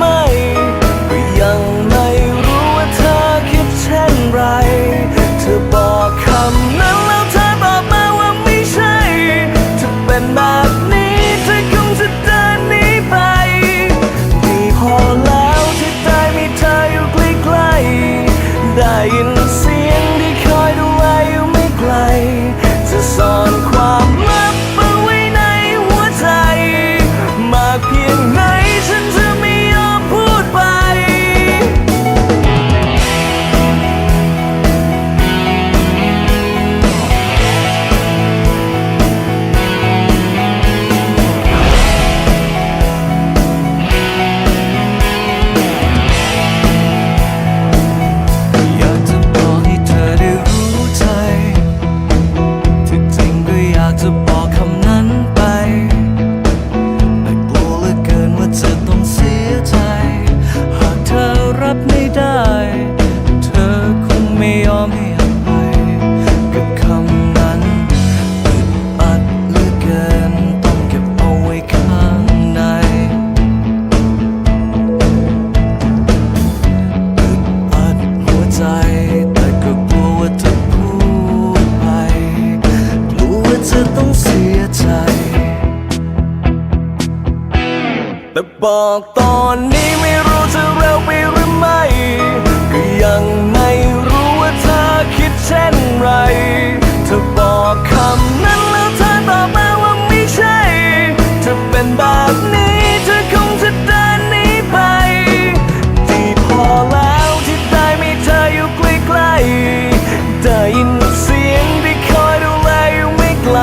ไม่ก็ยัง บอกตอนนี้ไม่รู้จะเร็วไปหรือไม่ ก็ยังไม่รู้ว่าเธอคิดเช่นไร เธอบอกคำนั้นแล้วเธอตอบมาว่าไม่ใช่ถ้าเป็นแบบนี้เธอคงจะเดินหนีไปที่พอแล้วที่ได้มีเธออยู่ใกล้ๆได้ยินเสียงที่คอยดูแลอยู่ไม่ไกล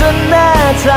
ฉันแน่ใจ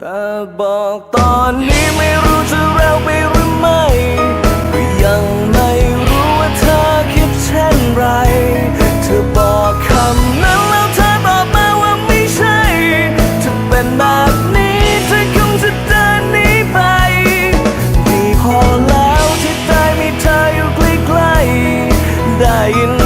แต่บอกตอนนี้ไม่รู้จะเร็วไปหรือไม่ก็ยังไม่รู้ว่าเธอคิดเช่นไร เธอบอกคำนั้นแล้วเธอตอบมาว่าไม่ใช่ถ้าเป็นแบบนี้เธอคงจะเดินหนีไปดีพอแล้วที่ได้มีเธออยู่ใกล้ๆได้ยิน